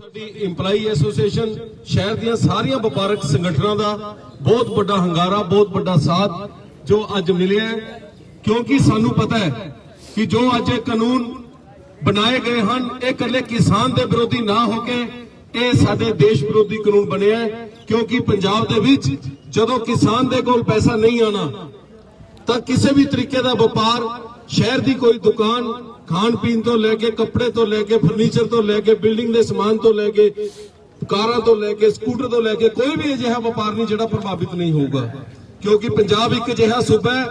ਸਾਡੀ EMPLOYE association ਸ਼ਹਿਰ ਦੀਆਂ ਸਾਰੀਆਂ ਵਪਾਰਕ ਸੰਗਠਨਾਂ ਦਾ ਬਹੁਤ ਵੱਡਾ ਹੰਗਾਰਾ, ਬਹੁਤ ਵੱਡਾ ਸਾਥ ਜੋ ਅੱਜ ਮਿਲਿਆ ਕਿਉਂਕਿ ਸਾਨੂੰ ਪਤਾ ਹੈ ਕਿ ਜੋ ਅੱਜ ਇਹ ਕਾਨੂੰਨ ਬਣਾਏ ਗਏ ਹਨ, ਇਹ ਇਕੱਲੇ ਕਿਸਾਨ ਦੇ ਵਿਰੋਧੀ ਨਾ ਹੋ ਕੇ ਇਹ ਸਾਡੇ ਦੇਸ਼ ਵਿਰੋਧੀ ਕਾਨੂੰਨ ਬਣਿਆ ਕਿਉਂਕਿ ਪੰਜਾਬ ਦੇ ਵਿੱਚ ਜਦੋਂ ਕਿਸਾਨ ਦੇ ਕੋਲ ਪੈਸਾ ਨਹੀਂ ਆਣਾ ਤਾਂ ਕਿਸੇ ਵੀ ਤਰੀਕੇ ਦਾ ਵਪਾਰ, ਸ਼ਹਿਰ ਦੀ ਕੋਈ ਦੁਕਾਨ ਖਾਣ ਪੀਣ ਤੋਂ ਲੈ ਕੇ ਕੱਪੜੇ ਤੋਂ ਲੈ ਕੇ ਫਰਨੀਚਰ ਤੋਂ ਲੈ ਕੇ ਬਿਲਡਿੰਗ ਦੇ ਸਮਾਨ ਤੋਂ ਲੈ ਕੇ ਕਾਰਾਂ ਤੋਂ ਲੈ ਕੇ ਸਕੂਟਰ ਤੋਂ ਲੈ ਕੇ ਕੋਈ ਵੀ ਅਜਿਹਾ ਵਪਾਰ ਨਹੀਂ ਜਿਹੜਾ ਪ੍ਰਭਾਵਿਤ ਨਹੀਂ ਹੋਊਗਾ। ਕਿਉਂਕਿ ਪੰਜਾਬ ਇੱਕ ਅਜਿਹਾ ਸੂਬਾ ਹੈ,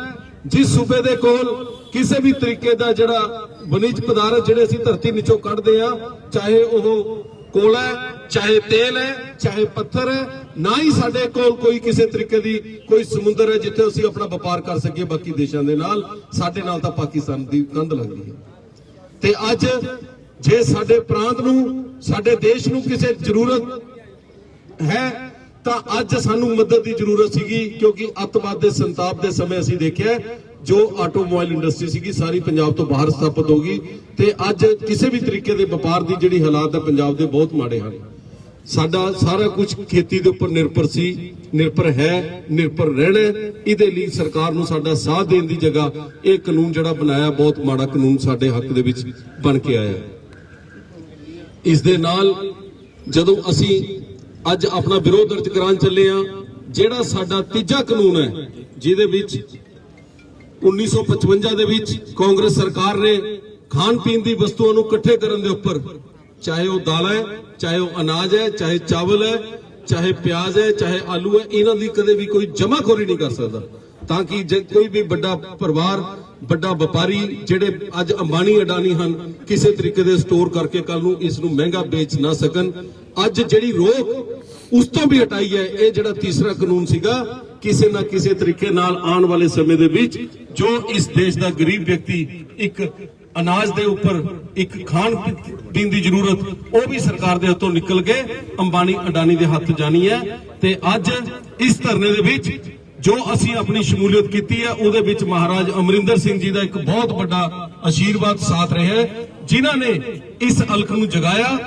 ਜਿਸ ਸੂਬੇ ਦੇ ਕੋਲ ਕਿਸੇ ਵੀ ਤਰੀਕੇ ਦਾ ਜਿਹੜਾ ਵਣਿਜ ਪਦਾਰਥ ਜਿਹੜੇ ਅਸੀਂ ਧਰਤੀ ਨੀਚੋਂ ਕੱਢਦੇ ਆ ਚਾਹੇ ਉਹ ਕੋਲਾ ਹੈ, ਚਾਹੇ ਤੇਲ ਹੈ, ਚਾਹੇ ਪੱਥਰ ਹੈ, ਨਾ ਹੀ ਸਾਡੇ ਕੋਲ ਕੋਈ ਕਿਸੇ ਤਰੀਕੇ ਦੀ ਕੋਈ ਸਮੁੰਦਰ ਹੈ ਜਿੱਥੇ ਅਸੀਂ ਆਪਣਾ ਵਪਾਰ ਕਰ ਸਕੀਏ ਬਾਕੀ ਦੇਸ਼ਾਂ ਦੇ ਨਾਲ। ਸਾਡੇ ਨਾਲ ਤਾਂ ਪਾਕਿਸਤਾਨ ਦੀ ਕੰਧ ਲੱਗਦੀ ਹੈ। ਤੇ ਅੱਜ ਜੇ ਸਾਡੇ ਪ੍ਰਾਂਤ ਨੂੰ, ਸਾਡੇ ਦੇਸ਼ ਨੂੰ ਕਿਸੇ ਜ਼ਰੂਰਤ ਹੈ, ਤਾਂ ਅੱਜ ਸਾਨੂੰ ਮਦਦ ਦੀ ਜ਼ਰੂਰਤ ਸੀਗੀ, ਕਿਉਂਕਿ ਅੱਤਵਾਦ ਦੇ ਸੰਤਾਪ ਦੇ ਸਮੇਂ ਅਸੀਂ ਦੇਖਿਆ, ਜੋ ਆਟੋਮੋਬਾਈਲ ਇੰਡਸਟਰੀ ਸੀਗੀ, ਸਾਰੀ ਪੰਜਾਬ ਤੋਂ ਬਾਹਰ ਸਥਾਪਿਤ ਹੋ ਗਈ, ਤੇ ਅੱਜ ਕਿਸੇ ਵੀ ਤਰੀਕੇ ਦੇ ਵਪਾਰ ਦੀ ਜਿਹੜੀ ਹਾਲਾਤ ਹੈ, ਪੰਜਾਬ ਦੇ ਬਹੁਤ ਮਾੜੇ ਹਨ ਸਾਡਾ ਸਾਰਾ ਕੁਝ ਖੇਤੀ ਦੇ ਉੱਪਰ ਨਿਰਭਰ ਸੀ, ਨਿਰਭਰ ਹੈ, ਨਿਰਭਰ ਰਹਿਣਾ ਇਹਦੇ ਲਈ ਸਰਕਾਰ ਨੂੰ ਸਾਡਾ ਸਾਥ ਦੇਣ ਦੀ ਜਗ੍ਹਾ ਇਹ ਕਾਨੂੰਨ ਜਿਹੜਾ ਬਣਾਇਆ, ਬਹੁਤ ਮਾੜਾ ਕਾਨੂੰਨ ਸਾਡੇ ਹੱਕ ਦੇ ਵਿੱਚ ਬਣ ਕੇ ਆਇਆ ਹੈ। ਇਸ ਦੇ ਨਾਲ ਜਦੋਂ ਅਸੀਂ ਅੱਜ ਆਪਣਾ ਵਿਰੋਧ ਦਰਜ ਕਰਾਉਣ ਚੱਲੇ ਆ ਜਿਹੜਾ ਸਾਡਾ ਤੀਜਾ ਕਾਨੂੰਨ ਹੈ, ਜਿਹਦੇ ਵਿੱਚ 1955 ਦੇ ਵਿੱਚ ਕਾਂਗਰਸ ਸਰਕਾਰ ਨੇ ਖਾਣ ਪੀਣ ਦੀ ਵਸਤੂਆਂ ਨੂੰ ਇਕੱਠੇ ਕਰਨ ਦੇ ਉੱਪਰ ਚਾਹੇ ਉਹ ਦਾਲ ਹੈ, ਚਾਹੇ ਉਹ ਅਨਾਜ ਹੈ, ਚਾਹੇ ਚਾਵਲ ਹੈ, ਚਾਹੇ ਪਿਆਜ਼ ਹੈ, ਚਾਹੇ ਆਲੂ ਹੈ, ਇਹਨਾਂ ਦੀ ਕਦੇ ਵੀ ਕੋਈ ਜਮਾਖੋਰੀ ਨਹੀਂ ਕਰ ਸਕਦਾ। ਤਾਂ ਕਿ ਜੇ ਕੋਈ ਵੀ ਵੱਡਾ ਪਰਿਵਾਰ, ਵੱਡਾ ਵਪਾਰੀ, ਜਿਹੜੇ ਅੱਜ ਅੰਬਾਨੀ ਅਡਾਨੀ ਹਨ, ਕਿਸੇ ਤਰੀਕੇ ਦੇ ਸਟੋਰ ਕਰਕੇ ਕੱਲ ਨੂੰ ਇਸ ਨੂੰ ਮਹਿੰਗਾ ਵੇਚ ਨਾ ਸਕਣ। ਅੱਜ ਜਿਹੜੀ ਰੋਕ ਉਸ ਤੋਂ ਵੀ ਹਟਾਈ ਹੈ, ਇਹ ਜਿਹੜਾ ਤੀਸਰਾ ਕਾਨੂੰਨ ਸੀਗਾ, ਕਿਸੇ ਨਾ ਕਿਸੇ ਤਰੀਕੇ ਨਾਲ ਆਉਣ ਵਾਲੇ ਸਮੇਂ ਦੇ ਵਿੱਚ ਜੋ ਇਸ ਦੇਸ਼ ਦਾ ਗਰੀਬ ਵਿਅਕਤੀ ਇੱਕ ਅਨਾਜ ਦੇ ਉੱਪਰ ਇੱਕ ਖਾਣ ਪੀਣ ਦੀ ਜ਼ਰੂਰਤ, ਉਹ ਵੀ ਸਰਕਾਰ ਦੇ ਹੱਥੋਂ ਨਿਕਲ ਕੇ ਅੰਬਾਨੀ ਅਡਾਨੀ ਦੇ ਹੱਥ ਜਾਣੀ ਹੈ। ਤੇ ਅੱਜ ਇਸ ਧਰਨੇ ਦੇ ਵਿੱਚ ਜੋ ਅਸੀਂ ਆਪਣੀ ਸ਼ਮੂਲੀਅਤ ਕੀਤੀ ਹੈ, ਉਹਦੇ ਵਿੱਚ ਮਹਾਰਾਜ ਅਮਰਿੰਦਰ ਸਿੰਘ ਜੀ ਦਾ ਇੱਕ ਬਹੁਤ ਵੱਡਾ ਆਸ਼ੀਰਵਾਦ ਸਾਥ ਰਿਹਾ ਹੈ, ਜਿਨ੍ਹਾਂ ਨੇ ਇਸ ਹਲਕ ਨੂੰ ਜਗਾਇਆ।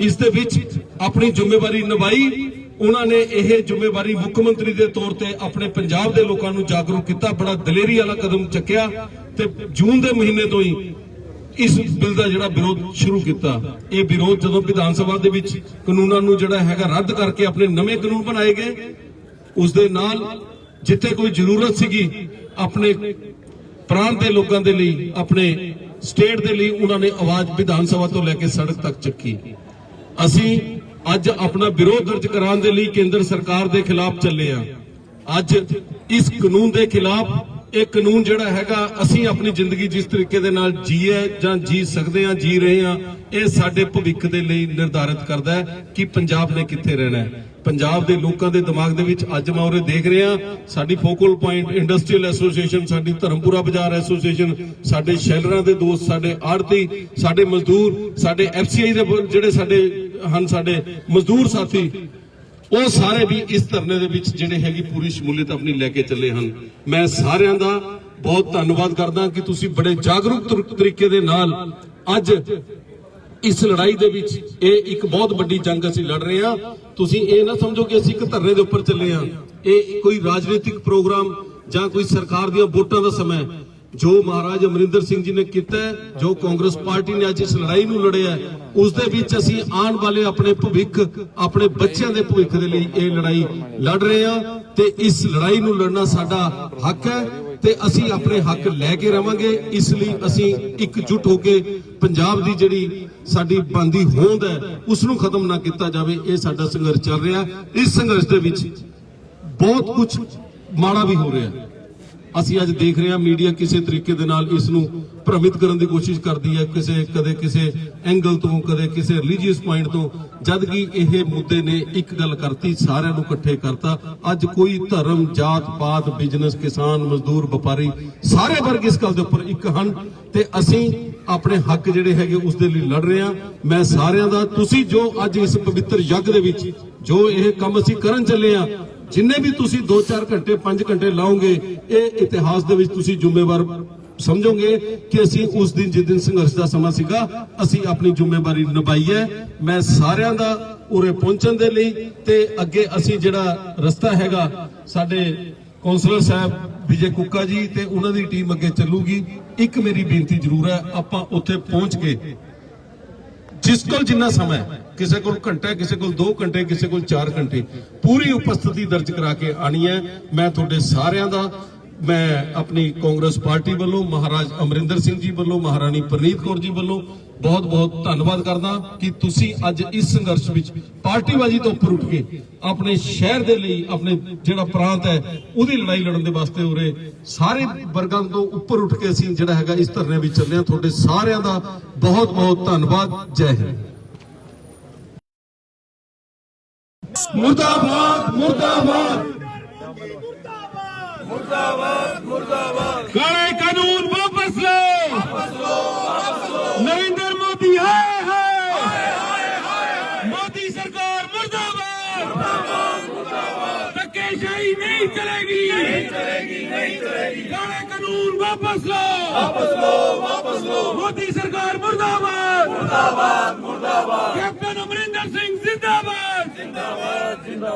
ਇਸ ਦੇ ਵਿੱਚ ਆਪਣੀ ਜ਼ਿੰਮੇਵਾਰੀ ਨਿਭਾਈ। ਉਹਨਾਂ ਨੇ ਇਹ ਜ਼ਿੰਮੇਵਾਰੀ ਮੁੱਖ ਮੰਤਰੀ ਦੇ ਤੌਰ ਤੇ ਆਪਣੇ ਪੰਜਾਬ ਦੇ ਲੋਕਾਂ ਨੂੰ ਜਾਗਰੂਕ ਕੀਤਾ। ਬੜਾ ਦਲੇਰੀ ਵਾਲਾ ਕਦਮ ਚੱਕਿਆ। ਤੇ ਜੂਨ ਦੇ ਮਹੀਨੇ ਤੋਂ ਹੀ ਇਸ ਬਿੱਲ ਦਾ ਜਿਹੜਾ ਵਿਰੋਧ ਸ਼ੁਰੂ ਕੀਤਾ, ਇਹ ਵਿਰੋਧ ਜਦੋਂ ਵਿਧਾਨ ਸਭਾ ਦੇ ਵਿੱਚ ਕਾਨੂੰਨਾਂ ਨੂੰ ਜਿਹੜਾ ਹੈਗਾ ਰੱਦ ਕਰਕੇ ਆਪਣੇ ਨਵੇਂ ਕਾਨੂੰਨ ਬਣਾਏ ਗਏ, ਉਸ ਦੇ ਨਾਲ ਜਿੱਥੇ ਕੋਈ ਜ਼ਰੂਰਤ ਸੀਗੀ, ਆਪਣੇ ਪ੍ਰਾਂਤ ਦੇ ਲੋਕਾਂ ਦੇ ਲਈ, ਆਪਣੇ ਸਟੇਟ ਦੇ ਲਈ ਉਹਨਾਂ ਨੇ ਆਵਾਜ਼ ਵਿਧਾਨ ਸਭਾ ਤੋਂ ਲੈ ਕੇ ਸੜਕ ਤੱਕ ਚੱਕੀ। ਅਸੀਂ ਅੱਜ ਆਪਣਾ ਵਿਰੋਧ ਦਰਜ ਕਰਾਉਣ ਦੇ ਲਈ ਕੇਂਦਰ ਸਰਕਾਰ ਦੇ ਖਿਲਾਫ ਚੱਲੇ ਆ ਅੱਜ ਇਸ ਕਾਨੂੰਨ ਦੇ ਖਿਲਾਫ ਇਹ ਕਾਨੂੰਨ ਜਿਹੜਾ ਹੈਗਾ, ਅਸੀਂ ਆਪਣੀ ਜ਼ਿੰਦਗੀ ਜਿਸ ਤਰੀਕੇ ਦੇ ਨਾਲ ਜੀਏ ਜਾਂ ਜੀ ਸਕਦੇ ਆ ਜੀ ਰਹੇ ਆ ਇਹ ਸਾਡੇ ਭਵਿੱਖ ਦੇ ਲਈ ਨਿਰਧਾਰਿਤ ਕਰਦਾ ਹੈ ਕਿ ਪੰਜਾਬ ਨੇ ਕਿੱਥੇ ਰਹਿਣਾ ਹੈ। ਪੰਜਾਬ ਦੇ ਲੋਕਾਂ ਦੇ ਦਿਮਾਗ ਦੇ ਵਿੱਚ ਅੱਜ ਮੈਂ ਉਰੇ ਦੇਖ ਰਿਹਾ, ਸਾਡੀ ਫੋਕਲ ਪੁਆਇੰਟ ਇੰਡਸਟਰੀਅਲ ਐਸੋਸੀਏਸ਼ਨ, ਸਾਡੀ ਧਰਮਪੁਰਾ ਬਾਜ਼ਾਰ ਐਸੋਸੀਏਸ਼ਨ, ਸਾਡੇ ਸ਼ੈਲਰਾਂ ਦੇ ਦੋਸਤ, ਸਾਡੇ ਆੜਤੀ ਸਾਡੇ ਮਜ਼ਦੂਰ, ਸਾਡੇ ਐਫਸੀਆਈ ਦੇ ਜਿਹੜੇ ਸਾਡੇ, ਹਨ, ਸਾਡੇ ਮਜ਼ਦੂਰ ਸਾਥੀ ਉਹ ਸਾਰੇ ਵੀ ਇਸ ਧਰਨੇ ਦੇ ਵਿੱਚ ਜਿਹੜੇ ਹੈਗੀ ਪੂਰੀ ਸ਼ਮੂਲੀਅਤ ਆਪਣੀ ਲੈ ਕੇ ਚੱਲੇ ਹਨ। ਮੈਂ ਸਾਰਿਆਂ ਦਾ ਬਹੁਤ ਧੰਨਵਾਦ ਕਰਦਾ ਕਿ ਤੁਸੀਂ ਬੜੇ ਜਾਗਰੂਕ ਤਰੀਕੇ ਦੇ ਨਾਲ ਅੱਜ ਇਸ ਲੜਾਈ ਦੇ ਵਿੱਚ ਇਹ ਇੱਕ ਬਹੁਤ ਵੱਡੀ ਜੰਗ ਅਸੀਂ ਲੜ ਰਹੇ ਹਾਂ। ਤੁਸੀਂ ਇਹ ਨਾ ਸਮਝੋ ਕਿ ਅਸੀਂ ਇੱਕ ਧਰਨੇ ਦੇ ਉੱਪਰ ਚੱਲੇ ਹਾਂ। ਇਹ ਕੋਈ ਰਾਜਨੀਤਿਕ ਪ੍ਰੋਗਰਾਮ ਜਾਂ ਕੋਈ ਸਰਕਾਰ ਦੀਆਂ ਵੋਟਾਂ ਦਾ ਸਮਾਂ ਜੋ ਮਹਾਰਾਜ ਅਮਰਿੰਦਰ ਸਿੰਘ ਜੀ ਨੇ ਕੀਤਾ ਜੋ ਕਾਂਗਰਸ ਪਾਰਟੀ ਨੇ ਅੱਜ ਇਸ ਲੜਾਈ ਨੂੰ ਲੜਿਆ ਹੈ, ਉਸ ਦੇ ਵਿੱਚ ਅਸੀਂ ਆਉਣ ਵਾਲੇ ਆਪਣੇ ਭਵਿੱਖ ਆਪਣੇ ਬੱਚਿਆਂ ਦੇ ਭਵਿੱਖ ਦੇ ਲਈ ਇਹ ਲੜਾਈ ਲੜ ਰਹੇ ਹਾਂ ਤੇ ਇਸ ਲੜਾਈ ਨੂੰ ਲੜਨਾ ਸਾਡਾ ਹੱਕ ਹੈ ਤੇ ਅਸੀਂ ਆਪਣੇ ਹੱਕ ਲੈ ਕੇ ਰਵਾਂਗੇ। ਇਸ ਲਈ ਅਸੀਂ ਇਕਜੁੱਟ ਹੋ ਕੇ ਪੰਜਾਬ ਦੀ ਜਿਹੜੀ ਸਾਡੀ ਬੰਦੀ ਹੋਂਦ ਹੈ ਉਸ ਨੂੰ ਖਤਮ ਨਾ ਕੀਤਾ ਜਾਵੇ ਇਹ ਸਾਡਾ ਸੰਘਰਸ਼ ਚੱਲ ਰਿਹਾ ਇਸ ਸੰਘਰਸ਼ ਦੇ ਵਿੱਚ ਬਹੁਤ ਕੁਝ ਮਾੜਾ ਵੀ ਹੋ ਰਿਹਾ ਅਸੀਂ ਅੱਜ ਦੇਖ ਰਹੇ ਹਾਂ ਮੀਡੀਆ ਕਿਸੇ ਤਰੀਕੇ ਦੇ ਨਾਲ ਇਸ ਨੂੰ ਭ੍ਰਮਿਤ ਕਰਨ ਦੀ ਕੋਸ਼ਿਸ਼ ਕਰਦੀ ਹੈ, ਕਿਸੇ, ਕਦੇ ਕਿਸੇ ਐਂਗਲ ਤੋਂ, ਕਦੇ ਕਿਸੇ ਰਿਲੀਜੀਅਸ ਪੁਆਇੰਟ ਤੋਂ। ਜਦ ਕਿ ਇਹ ਮੁੱਦੇ ਨੇ ਇੱਕ ਗੱਲ ਕਰਤੀ, ਸਾਰਿਆਂ ਨੂੰ ਇਕੱਠੇ ਕਰਤਾ। ਅੱਜ ਕੋਈ ਧਰਮ, ਜਾਤ, ਪਾਤ ਬਿਜ਼ਨਸ ਕਿਸਾਨ, ਮਜ਼ਦੂਰ, ਵਪਾਰੀ, ਸਾਰੇ ਵਰਗ ਇਸ ਗੱਲ ਦੇ ਉੱਪਰ ਇੱਕ ਹਨ ਤੇ ਅਸੀਂ ਆਪਣੇ ਹੱਕ ਜਿਹੜੇ ਹੈਗੇ ਉਸ ਦੇ ਲਈ ਲੜ ਰਹੇ ਹਾਂ। ਮੈਂ ਸਾਰਿਆਂ ਦਾ, ਤੁਸੀਂ ਜੋ ਅੱਜ ਇਸ ਪਵਿੱਤਰ ਯੱਗ ਦੇ ਵਿੱਚ ਜੋ ਇਹ ਕੰਮ ਅਸੀਂ ਕਰਨ ਚੱਲੇ ਆ ਜਿੰਨੇ ਵੀ ਤੁਸੀਂ 2-4 ਘੰਟੇ 5 ਘੰਟੇ ਲਾਓਗੇ, ਇਹ ਇਤਿਹਾਸ ਦੇ ਵਿੱਚ ਤੁਸੀਂ ਜ਼ਿੰਮੇਵਾਰ ਸਮਝੋਗੇ ਕਿ ਅਸੀਂ ਉਸ ਦਿਨ, ਜਿਸ ਦਿਨ ਸੰਘਰਸ਼ ਦਾ ਸਮਾਂ ਸੀਗਾ, ਅਸੀਂ ਆਪਣੀ ਜ਼ਿੰਮੇਵਾਰੀ ਨਿਭਾਈ ਹੈ। ਮੈਂ ਸਾਰਿਆਂ ਦਾ ਉਰੇ ਪਹੁੰਚਣ ਦੇ ਲਈ ਤੇ ਅੱਗੇ ਅਸੀਂ ਜਿਹੜਾ ਰਸਤਾ ਹੈਗਾ, ਸਾਡੇ ਕੌਂਸਲਰ ਸਾਹਿਬ ਵਿਜੇ ਕੁੱਕਾ ਜੀ ਤੇ ਉਹਨਾਂ ਦੀ ਟੀਮ ਅੱਗੇ ਚੱਲੂਗੀ। ਇੱਕ ਮੇਰੀ ਬੇਨਤੀ ਜ਼ਰੂਰ ਹੈ, ਆਪਾਂ ਉੱਥੇ ਪਹੁੰਚ ਕੇ, ਜਿਸ ਕੋਲ ਜਿੰਨਾ ਸਮਾਂ ਹੈ ਕਿਸੇ ਕੋਲ ਘੰਟਾ, ਕਿਸੇ ਕੋਲ 2 ਘੰਟੇ, ਕਿਸੇ ਕੋਲ 4 ਘੰਟੇ। ਪੂਰੀ ਉਪਸਥਿਤੀ ਦਰਜ ਕਰਾ ਕੇ ਆਣੀ ਹੈ। ਮੈਂ ਤੁਹਾਡੇ ਸਾਰਿਆਂ ਦਾ, ਮੈਂ ਆਪਣੀ ਕਾਂਗਰਸ ਪਾਰਟੀ ਵੱਲੋਂ, ਮਹਾਰਾਜ ਅਮਰਿੰਦਰ ਸਿੰਘ ਜੀ ਵੱਲੋਂ, ਮਹਾਰਾਣੀ ਪ੍ਰਨੀਤ ਕੌਰ ਜੀ ਵੱਲੋਂ ਬਹੁਤ ਬਹੁਤ ਧੰਨਵਾਦ ਕਰਦਾ ਕਿ ਤੁਸੀਂ ਅੱਜ ਇਸ ਸੰਘਰਸ਼ ਵਿੱਚ ਪਾਰਟੀਬਾਜ਼ੀ ਤੋਂ ਉੱਪਰ ਉੱਠ ਕੇ ਆਪਣੇ ਸ਼ਹਿਰ ਦੇ ਲਈ, ਆਪਣੇ ਜਿਹੜਾ ਪ੍ਰਾਂਤ ਹੈ, ਉਹਦੀ ਲੜਾਈ ਲੜਨ ਦੇ ਵਾਸਤੇ ਉਰੇ ਸਾਰੇ ਵਰਗਾਂ ਤੋਂ ਉੱਪਰ ਉੱਠ ਕੇ ਅਸੀਂ ਜਿਹੜਾ ਹੈਗਾ ਇਸ ਧਰਨੇ ਵਿੱਚ ਚੱਲੇ ਹਾਂ। ਤੁਹਾਡੇ ਸਾਰਿਆਂ ਦਾ ਬਹੁਤ ਬਹੁਤ ਧੰਨਵਾਦ। ਜੈ ਹਿੰਦ। ਮੁਰਦਾਬਾਦ ਮੁਰਦਾਬਾਦ। ਕਾਲੇ ਕਾਨੂੰਨ ਵਾਪਸ ਲਓ। ਨਰਿੰਦਰ ਮੋਦੀ ਹਾਏ ਹਾਏ। ਮੋਦੀ ਸਰਕਾਰ ਮੁਰਦਾਬਾਦ। ਧੱਕੇਸ਼ਾਹੀ ਨਹੀਂ ਚਲੇਗੀ। ਨਹੀਂ ਚਲੇਗੀ ਨਹੀਂ ਚਲੇਗੀ। ਕਾਲੇ ਕਾਨੂੰਨ ਵਾਪਸ ਲਓ। ਵਾਪਸ ਲਓ ਵਾਪਸ ਲਓ। ਮੋਦੀ ਸਰਕਾਰ ਮੁਰਦਾਬਾਦ। ਮੁਰਦਾਬਾਦ ਮੁਰਦਾਬਾਦ। ਕੈਪਟਨ ਅਮਰਿੰਦਰ ਸਿੰਘ ਜ਼ਿੰਦਾਬਾਦ। जिंदाबाद जिंदाबाद